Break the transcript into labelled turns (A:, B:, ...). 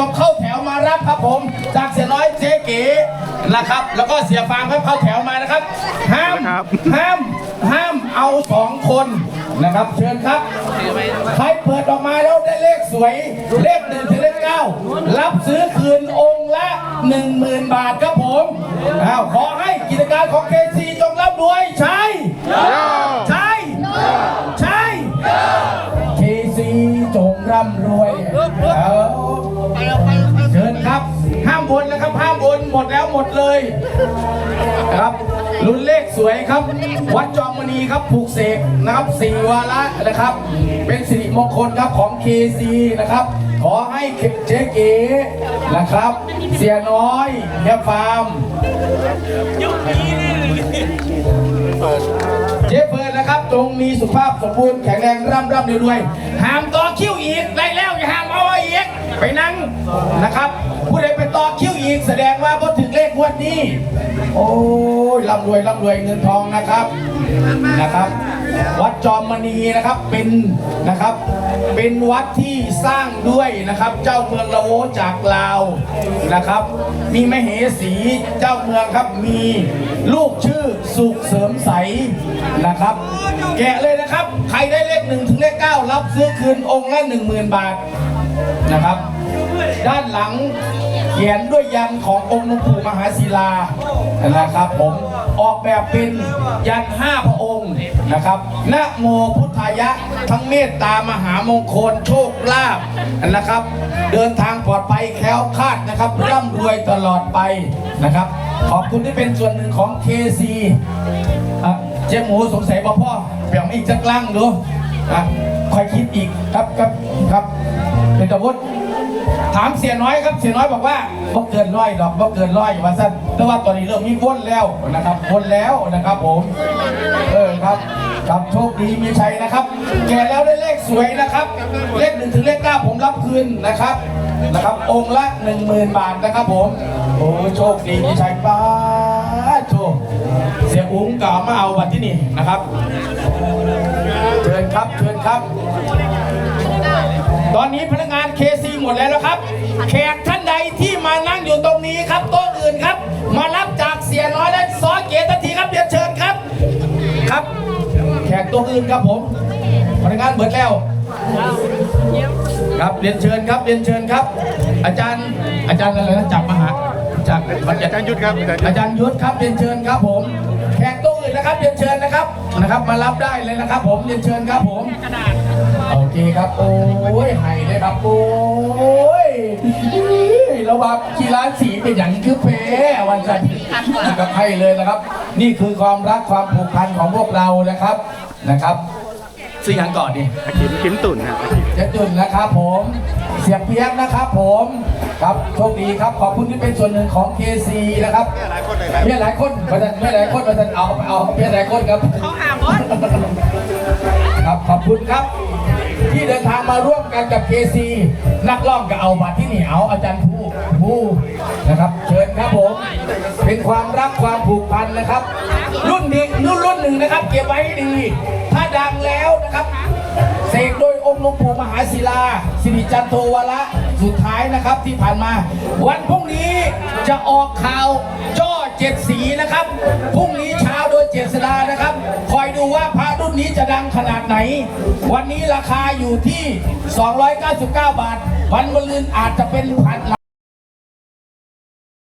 A: ผมเข้าแถวมารับครับผม จากเสียน้อยเจ๊เก๋นะครับ แล้วก็เสียฟางครับเข้าแถวมานะครับห้าม
B: ครับ
A: ห้ามห้ามเอาสองคนนะครับ เชิญครับใครเปิดออกมาแล้วได้เลขสวย เลขหนึ่งถึงเลขเก้ารับซื้อคืนองค์ละหนึ่งหมื่นบาทครับผมอ้าวขอให้กิจการของเคซีจงร่ำรวยใช่ใบนนะครับห้ามบนหมดแล้วหมดเลยครับรุ่นเลขสวยครับ วัดจอมมณีครับผูกเสกนะครับสี่วาระนะครับ เป็นสิริมงคลครับของ KC นะครับ ขอให้เจ๊เก๋นะครับ เสียน้อยแย่ฟาร์มเจ๊เฟิร์นนะครับจงมีสุขภาพสมบูรณ์แข็งแรงร่ำร่ำรวยห้ามต่อคิ้วอีกได้แล้วอย่าห้ามเอาอีกไปนั่งนะครับ โอ้ยร่ำรวยร่ำรวยเงินทองนะครับนะครับ วัดจอมมณีนะครับเป็นนะครับ เป็นวัดที่สร้างด้วยนะครับ เจ้าเมืองละโวจากลาวนะครับ มีมเหสีเจ้าเมืองครับมีลูกชื่อสุขเสริมใสนะครับ แกะเลยนะครับ ใครได้เลขหนึ่งถึงเลขเก้ารับซื้อคืนองค์ละหนึ่งหมื่นบาทนะครับ ด้านหลัง ขียนด้วยยันขององค์หลวงปู่มหาศิลานะครับผมออกแบบเป็นยันห้าพระองค์นะครับนะโมพุทธายะ ทั้งเมตตามหามงคลโชคลาภนะครับ เดินทางปลอดภัยแคล้วคลาดนะครับร่ำรวยตลอดไปนะครับ ขอบคุณที่เป็นส่วนหนึ่งของ KC อะเจ๊หมูสงสัยบ่พ่อเปลี่ยนอีกจักลังดูอะคอยคิดอีกครับครับครับเป็นตะวุฒ ถามเสียน้อยครับเสียน้อยบอกว่าบ่เกินร้อยดอกบ่เกินร้อยว่าสั้นแต่ว่าตอนนี้เริ่มมีวนแล้วนะครับวนแล้วนะครับผมเออครับครับโชคดีมีชัยนะครับ แก่แล้วได้เลขสวยนะครับ เลขหนึ่งถึงเลขเก้าผมรับคืนนะครับนะครับ องค์ละหนึ่งหมื่นบาทนะครับผมโอ้โชคดีมีชัยป้าโชคเสียอุ้งกล่าวมาเอาวันที่นี่นะครับ เชิญครับเชิญครับ ตอนนี้พนักงานเคซีหมดแล้วนะครับ แขกท่านใดที่มานั่งอยู่ตรงนี้ครับโต๊ะอื่นครับ มารับจากเสียน้อยและซอเกียรติทันทีครับเรียนเชิญครับ ครับ แขกตัวอื่นครับผม พนักงานเบิดแล้ว ครับเรียนเชิญครับเรียนเชิญครับ อาจารย์อาจารย์อะไรนะจับมาหาจาก
B: อาจารย์ยุทธครับอาจารย์ยุทธ
A: อาจารย์ยุทธครับเรียนเชิญครับผม แขกตัวอื่นนะครับเรียนเชิญนะครับนะครับ มารับได้เลยนะครับ ผมเรียนเชิญครับผม โอเคครับโอ้ยไห้เลยครับโอ้ยระวังกีฬาสีเป็นอย่างคือเพวันจันทร์นะครับให้เลยนะครับ นี่คือความรักความผูกพันของพวกเรานะครับนะครับซื้อหยังก่อนดิ
B: อาคิมคิมตุ่นฮะอาคิม
A: เจ๊จุนนะครับผม เสียเปียกนะครับผมครับโชคดีครับขอบคุณที่เป็นส่วนหนึ่งของ KC นะครับ
B: หลายคนเลยครับ
A: เมียหลายคนมาจะเมียหลายคนมาจะเอาเอาเมียหลายคนครับ
C: เขาหามบอส
A: ครับขอบคุณครับ ที่เดินทางมาร่วมกันกับ KC นักร้องก็เอาบัตรที่เหนี่เอาจารย์ผู้ผู้นะครับ เชิญครับผม เป็นความรักความผูกพันนะครับ รุ่นนี้รุ่นรุ่นหนึ่งนะครับ เก็บไว้ให้ดี ถ้าดังแล้วนะครับเสกโดยองค์หลวงปู่มหาศิลา สิริจันโทวระสุดท้ายนะครับที่ผ่านมา วันพรุ่งนี้จะออกข่าวจ้อเจ็ดสีนะครับพรุ่งนี้เช้า จะดังขนาดไหน วันนี้ราคาอยู่ที่ 299 บาท วันมะรืนอาจจะเป็นพัน